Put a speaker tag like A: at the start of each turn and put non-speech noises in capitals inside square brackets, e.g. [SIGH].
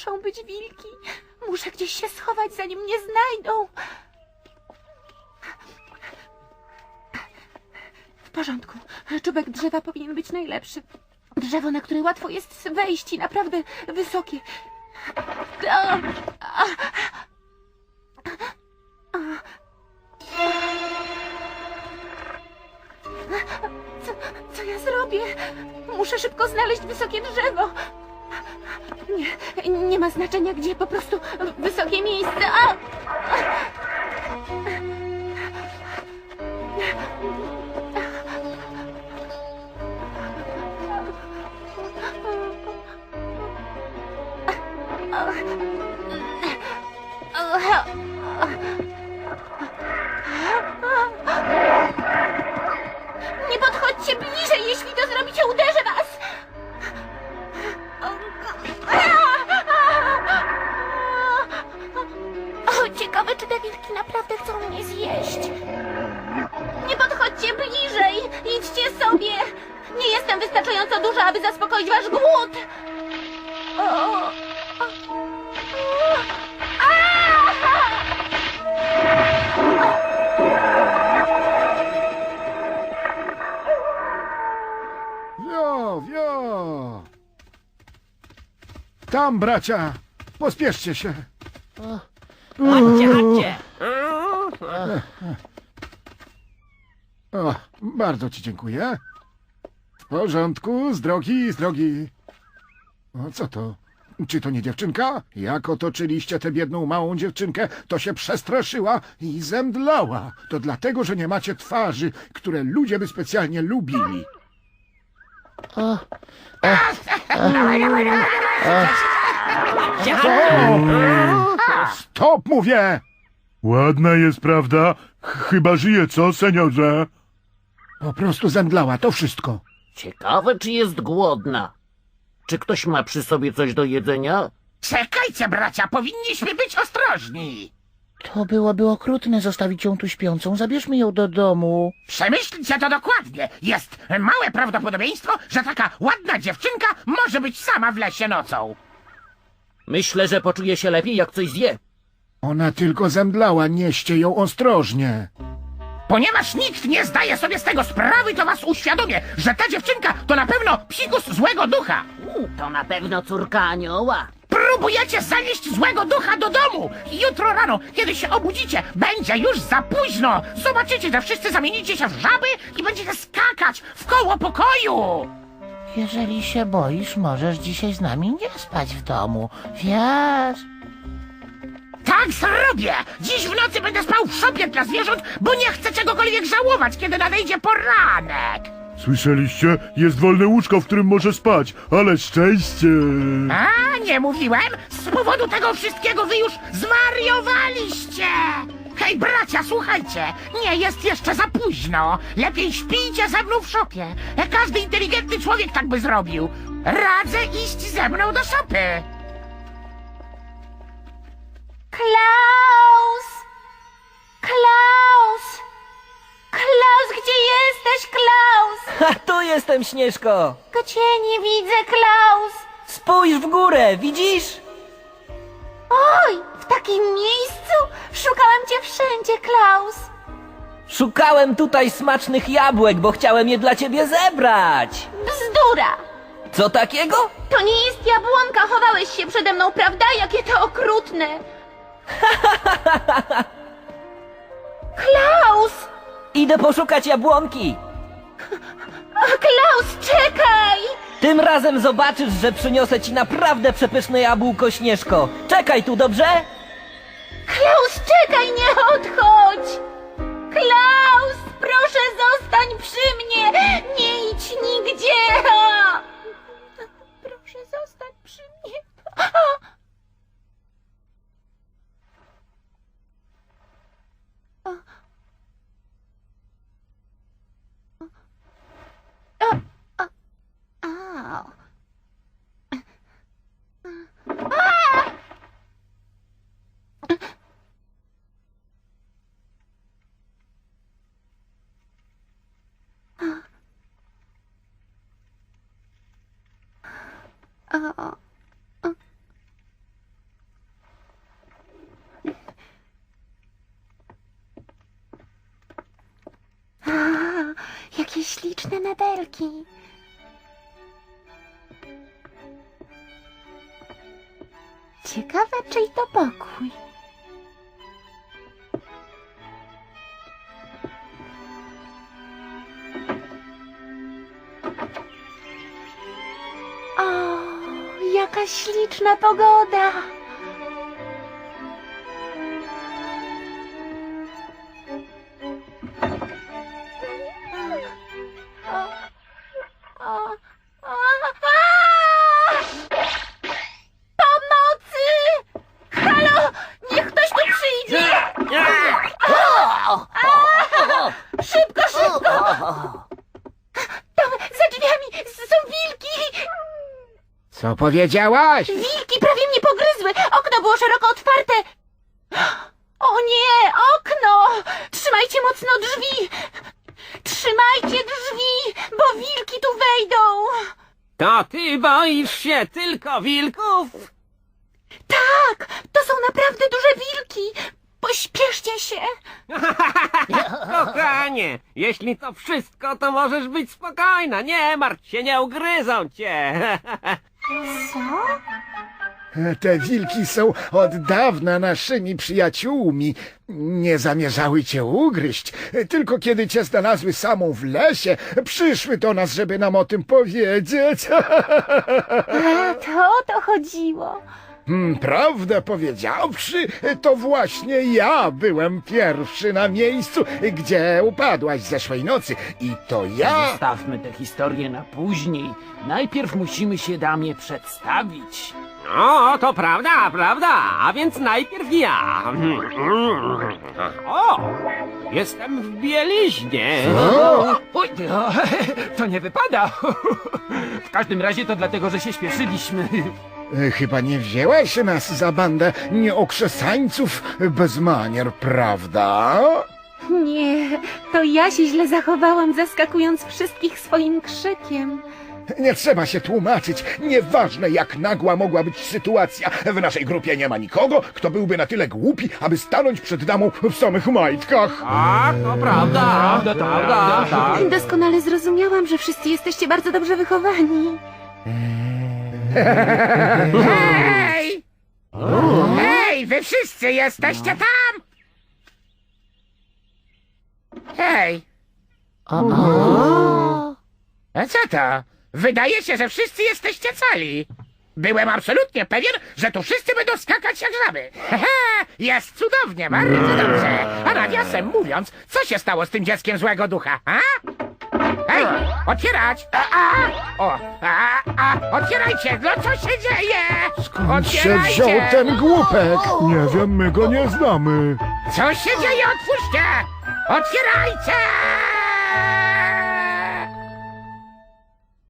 A: muszą być wilki. Muszę gdzieś się schować, zanim mnie znajdą. W porządku. Czubek drzewa powinien być najlepszy. Drzewo, na które łatwo jest wejść i naprawdę wysokie. A, Co, co ja zrobię? Muszę szybko znaleźć wysokie drzewo. Nie, nie ma znaczenia gdzie, po prostu wysokie miejsce. A! Jestem wystarczająco duża, aby zaspokoić wasz głód! O, o, o. A!
B: Wio, wio! Tam, bracia! Pospieszcie się!
C: Chodźcie, chodźcie!
B: O, bardzo ci dziękuję. W porządku, z drogi, z drogi. O, co to? Czy to nie dziewczynka? Jak otoczyliście tę biedną małą dziewczynkę, to się przestraszyła i zemdlała. To dlatego, że nie macie twarzy, które ludzie by specjalnie lubili. Stop, mówię!
D: Ładna jest, prawda? Ch- Chyba żyje, co, seniorze?
B: Po prostu zemdlała, to wszystko.
C: Ciekawe, czy jest głodna. Czy ktoś ma przy sobie coś do jedzenia?
E: Czekajcie, bracia, powinniśmy być ostrożni.
F: To byłoby okrutne zostawić ją tu śpiącą. Zabierzmy ją do domu.
E: Przemyślcie to dokładnie. Jest małe prawdopodobieństwo, że taka ładna dziewczynka może być sama w lesie nocą.
C: Myślę, że poczuje się lepiej, jak coś zje.
B: Ona tylko zemdlała, nieście ją ostrożnie.
E: Ponieważ nikt nie zdaje sobie z tego sprawy, to was uświadomię, że ta dziewczynka to na pewno psikus złego ducha.
C: To na pewno córka anioła.
E: Próbujecie zanieść złego ducha do domu. Jutro rano, kiedy się obudzicie, będzie już za późno. Zobaczycie, że wszyscy zamienicie się w żaby i będziecie skakać w koło pokoju.
F: Jeżeli się boisz, możesz dzisiaj z nami nie spać w domu. Wiesz?
E: Tak zrobię! Dziś w nocy będę spał w szopie dla zwierząt, bo nie chcę czegokolwiek żałować, kiedy nadejdzie poranek!
D: Słyszeliście? Jest wolne łóżko, w którym może spać, ale szczęście!
E: A, nie mówiłem? Z powodu tego wszystkiego wy już zwariowaliście! Hej, bracia, słuchajcie! Nie jest jeszcze za późno! Lepiej śpijcie ze mną w szopie! Każdy inteligentny człowiek tak by zrobił! Radzę iść ze mną do szopy!
A: Klaus! Klaus! Klaus, gdzie jesteś, Klaus?
G: Ha, tu jestem, Śnieżko!
A: Gdzie nie widzę, Klaus?
G: Spójrz w górę, widzisz?
A: Oj, w takim miejscu? Szukałem cię wszędzie, Klaus.
G: Szukałem tutaj smacznych jabłek, bo chciałem je dla ciebie zebrać!
A: Bzdura!
G: Co takiego?
A: To nie jest jabłonka, chowałeś się przede mną, prawda? Jakie to okrutne! Klaus!
G: Idę poszukać jabłonki!
A: Klaus, czekaj!
G: Tym razem zobaczysz, że przyniosę ci naprawdę przepyszne jabłko, Śnieżko! Czekaj tu, dobrze?
A: Klaus, czekaj, nie odchodź! Klaus, proszę zostań przy mnie! Nie idź nigdzie! A, a. Jakie śliczne mebelki. Ciekawe, czyj to pokój. Jaka śliczna pogoda!
B: Co powiedziałaś?
A: Wilki prawie mnie pogryzły! Okno było szeroko otwarte! [GASPS] O nie! Okno! Trzymajcie mocno drzwi! Trzymajcie drzwi, bo wilki tu wejdą!
H: To ty boisz się tylko wilków?
A: Tak! To są naprawdę duże wilki! Pośpieszcie się! [LAUGHS]
H: Kochanie, jeśli to wszystko, to możesz być spokojna. Nie martw się, nie ugryzą cię. [LAUGHS]
A: Co?
B: Te wilki są od dawna naszymi przyjaciółmi. Nie zamierzały cię ugryźć. Tylko kiedy cię znalazły samą w lesie, przyszły do nas, żeby nam o tym powiedzieć. [LAUGHS]
A: A, to o to chodziło.
B: Hmm, Prawdę powiedziawszy, to właśnie ja byłem pierwszy na miejscu, gdzie upadłaś zeszłej nocy. I to ja...
C: Zostawmy tę historię na później. Najpierw musimy się damie przedstawić.
H: No, to prawda, prawda. A więc najpierw ja. O, jestem w bieliźnie.
I: Oj, to, to nie wypada. W każdym razie to dlatego, że się śpieszyliśmy.
B: E, Chyba nie wzięłaś nas za bandę nieokrzesańców bez manier, prawda?
A: Nie, to ja się źle zachowałam, zaskakując wszystkich swoim krzykiem.
B: Nie trzeba się tłumaczyć. Nieważne jak nagła mogła być sytuacja. W naszej grupie nie ma nikogo, kto byłby na tyle głupi, aby stanąć przed damą w samych majtkach.
H: Tak, to prawda.
I: Prawda, prawda.
H: tak.
A: Doskonale zrozumiałam, że wszyscy jesteście bardzo dobrze wychowani.
E: Hej! Hej, wy wszyscy jesteście tam! Hej! A co to? Wydaje się, że wszyscy jesteście cali. Byłem absolutnie pewien, że tu wszyscy będą skakać jak żaby. Hehe, jest cudownie, bardzo dobrze. A nawiasem mówiąc, co się stało z tym dzieckiem złego ducha, a? Hej, otwierać! A, a, o, a, a, otwierajcie, no co się dzieje?
B: Skąd się wziął ten głupek?
D: Nie wiem, my go nie znamy.
E: Co się dzieje? Otwórzcie! Otwierajcie!